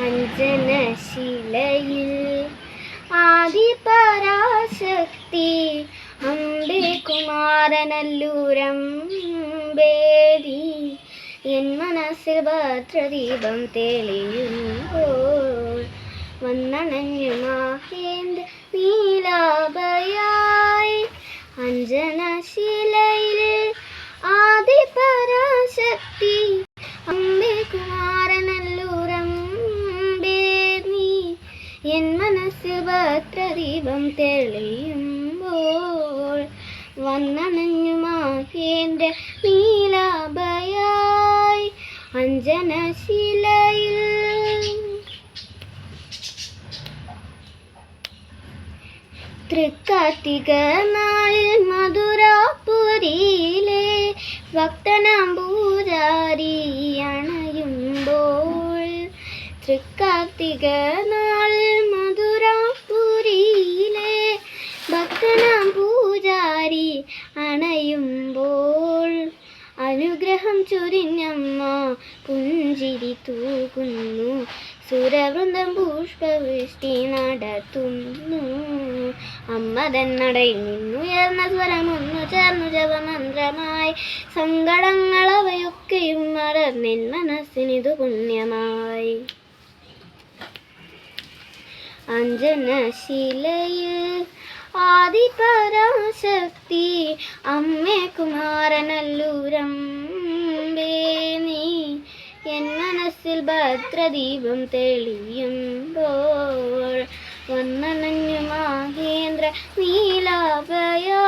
അഞ്ജനശിലയിൽ ആദിപരാശക്തി അമ്പേ കുമാരനല്ലൂരം ബേദി എൻ മനസ്സിൽ ഭദ്രദീപം തെളിയുമ്പോൾ വന്നണഞ്ഞു മാഹേന്ദ്ര എൻ മനസ്സിൽ ഭദ്രദീപം തെളിയുമ്പോൾ വന്നണഞ്ഞു മാഹേന്ദ്ര നീലാഭയായി അഞ്ജനശിലയിൽ. തൃക്കാർത്തിക നാളിൽ മധുരാപുരിയിലെ ഭക്തനാം പൂജാരി അണയുമ്പോൾ തൃക്കാർത്തിക നാളിൽ മധുരാപുരിയിലെ ഭക്തനാം പൂജാരി അണയുമ്പോൾ അനുഗ്രഹം ചൊരിഞ്ഞമ്മ പുഞ്ചിരി തൂകുന്നു. സുരവൃന്ദം പുഷ്പവൃഷ്ടി നടത്തുന്നു. അമ്മ നടയിൽ നിന്നുയർന്ന സ്വരമൊന്നു ചേർന്നു ജപമന്ത്രമായി. സങ്കടങ്ങളവയൊക്കെയും മറന്നെൻ മനസ്സിനിതു പുണ്യമായി. അഞ്ജനശിലയിൽ ആദിപരാശക്തി അമ്മേ കുമാരനല്ലൂരം നീ എൻ മനസ്സിൽ ഭദ്രദീപം തെളിയുമ്പോൾ വന്നനഞ്ഞു മഹേന്ദ്ര നീലാഭയായി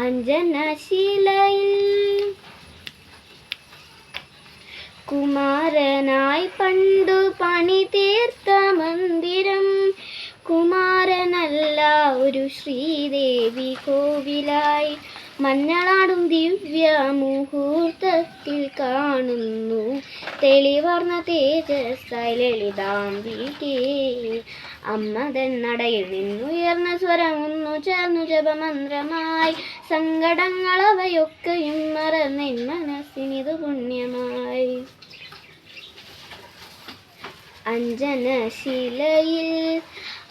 അഞ്ജനശിലയിൽ കുമാരനായി പണ്ടു പണി തീർത്ത മന്ദിരം. കുമാരനല്ല ഒരു ശ്രീദേവി കോവിലായി. മഞ്ഞളാടും ദിവ്യ മുഹൂർത്തത്തിൽ കാണുന്നു. തെളിവർന്ന തേജസ്സായി ലളിതാംബികേ അമ്മ നടയിൽ നിന്നുയർന്ന സ്വരമൊന്നു ചേർന്നു ജപമന്ത്രമായി. സങ്കടങ്ങളവയൊക്കെയും മറന്നെൻ മനസ്സിനിത് പുണ്യമായി. അഞ്ജനശിലയിൽ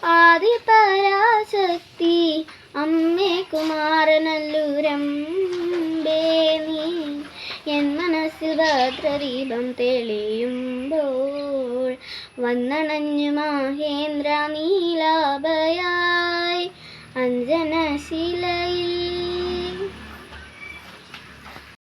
ആദിപരാശക്തി അമ്മേ കുമാരനല്ലൂരം നീ. എൻ മനസ്സിൽ ഭദ്രദീപം തെളിയുമ്പോൾ വന്നണഞ്ഞു മാഹേന്ദ്ര നീലാഭയായി. അഞ്ജനശിലയിൽ